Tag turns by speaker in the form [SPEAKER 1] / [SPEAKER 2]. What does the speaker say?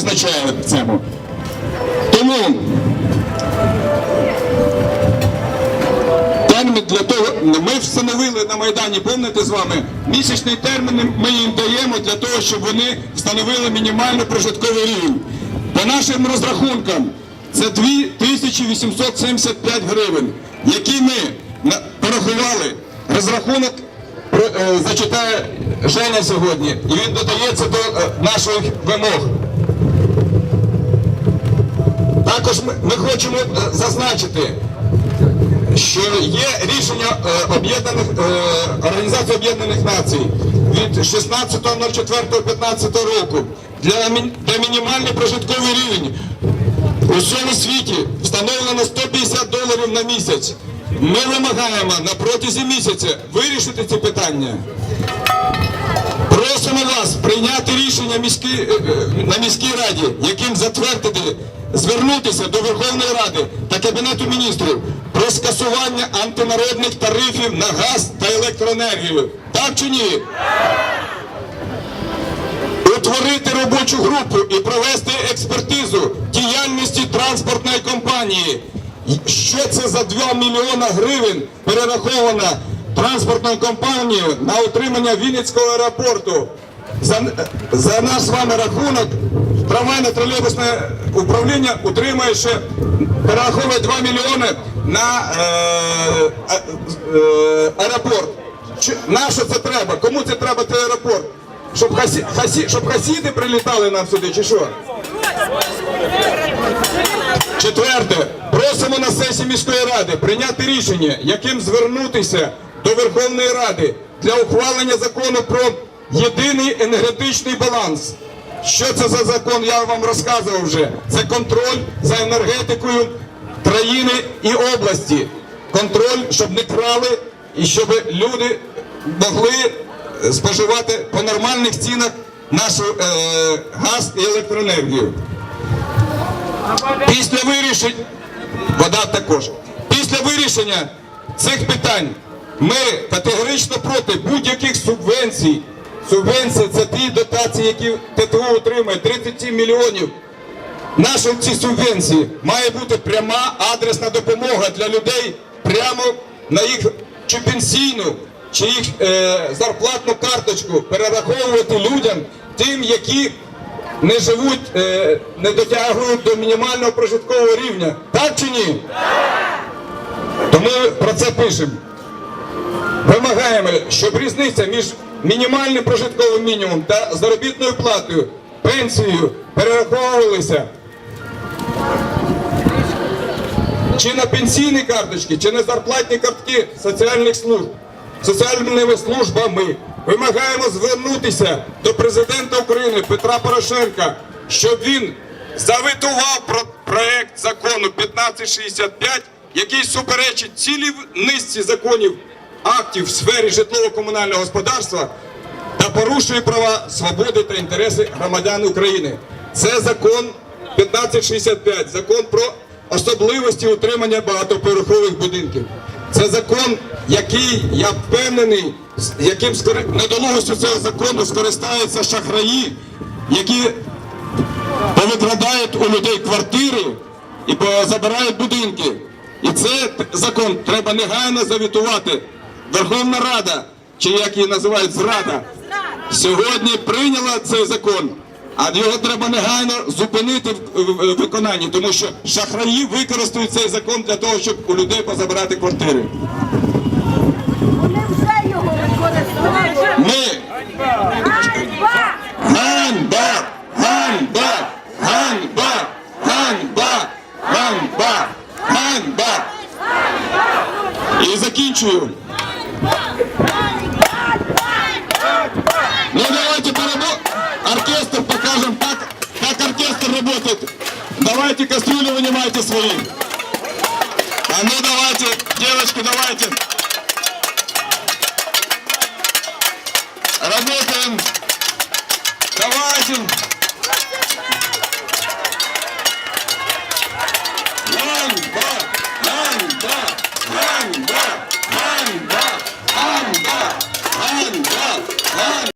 [SPEAKER 1] визначає в цьому. Тому термін для того, ми встановили на Майдані, пам'ятаєте з вами, місячний термін ми їм даємо для того, щоб вони встановили мінімальний прожитковий рівень. По нашим розрахункам, це 2875 гривень, які ми порахували. Розрахунок е, зачитає Женя сьогодні, і він додається до е, наших вимог. Також ми, хочемо е, зазначити, що є рішення е, об'єднаних е, Організації Об'єднаних Націй від 16.04.15 року для мінімальний прожитковий рівень у всьому світі встановлено 150 доларів на місяць. Ми вимагаємо на протязі місяця вирішити ці питання. Просимо вас прийняти рішення міські, е, е, на міській раді, яким затвердити, звернутися до Верховної Ради та Кабінету міністрів про скасування антинародних тарифів на газ та електроенергію. Так чи ні? Утворити робочу групу і провести експертизу діяльності транспортної компанії. Що це за 2 мільйона гривень перерахована транспортною компанією на утримання Вінницького аеропорту? За, за наш з вами рахунок трамвайне тролейбусне управління утримує ще перераховує 2 мільйони на е, е, е, аеропорт. Чи- На що це треба? Кому це треба цей аеропорт? Щоб, хасі, хасі, щоб хасіди прилітали нам сюди, чи що? Четверте, просимо на сесії міської ради прийняти рішення, яким звернутися до Верховної Ради для ухвалення закону про єдиний енергетичний баланс. Що це за закон? Я вам розказував вже. Це контроль за енергетикою країни і області. Контроль, щоб не крали і щоб люди могли споживати по нормальних цінах нашу е, газ і електроенергію. Після вирішень, вода також. Після вирішення цих питань ми категорично проти будь-яких субвенцій. Субвенції це ті дотації, які ТТУ отримує 37 мільйонів. Наші ці субвенції має бути пряма адресна допомога для людей прямо на їх чи пенсійну, чи їх е, зарплатну карточку перераховувати людям, тим, які не живуть, е, не дотягують до мінімального прожиткового рівня. Так чи ні? То ми про це пишемо. Вимагаємо, щоб різниця між мінімальним прожитковим мінімумом та заробітною платою, пенсією перераховувалися чи на пенсійні карточки, чи на зарплатні картки соціальних служб, соціальними службами. Вимагаємо звернутися до президента України Петра Порошенка, щоб він заветував про проект закону 1565, який суперечить цілій низці законів актів в сфері житлово-комунального господарства та порушує права, свободи та інтереси громадян України. Це закон 1565, закон про особливості утримання багатоповерхових будинків. Це закон, який я впевнений, яким недолугістю цього закону скористаються шахраї, які повикрадають у людей квартири і забирають будинки. І це закон треба негайно завітувати. Верховна Рада, чи як її називають зрада, сьогодні прийняла цей закон, а його треба негайно зупинити в, виконанні, тому що шахраї використають цей закон для того, щоб у людей позабирати квартири. Ми
[SPEAKER 2] Ганьба!
[SPEAKER 1] ганьба! Ганьба! Ганьба! Ганьба! Ганьба! Ганьба! І закінчую. Давайте оркестр покажем, как, как оркестр работает. Давайте кастрюли вынимайте свои. А ну давайте, девочки, давайте. Работаем. Давайте.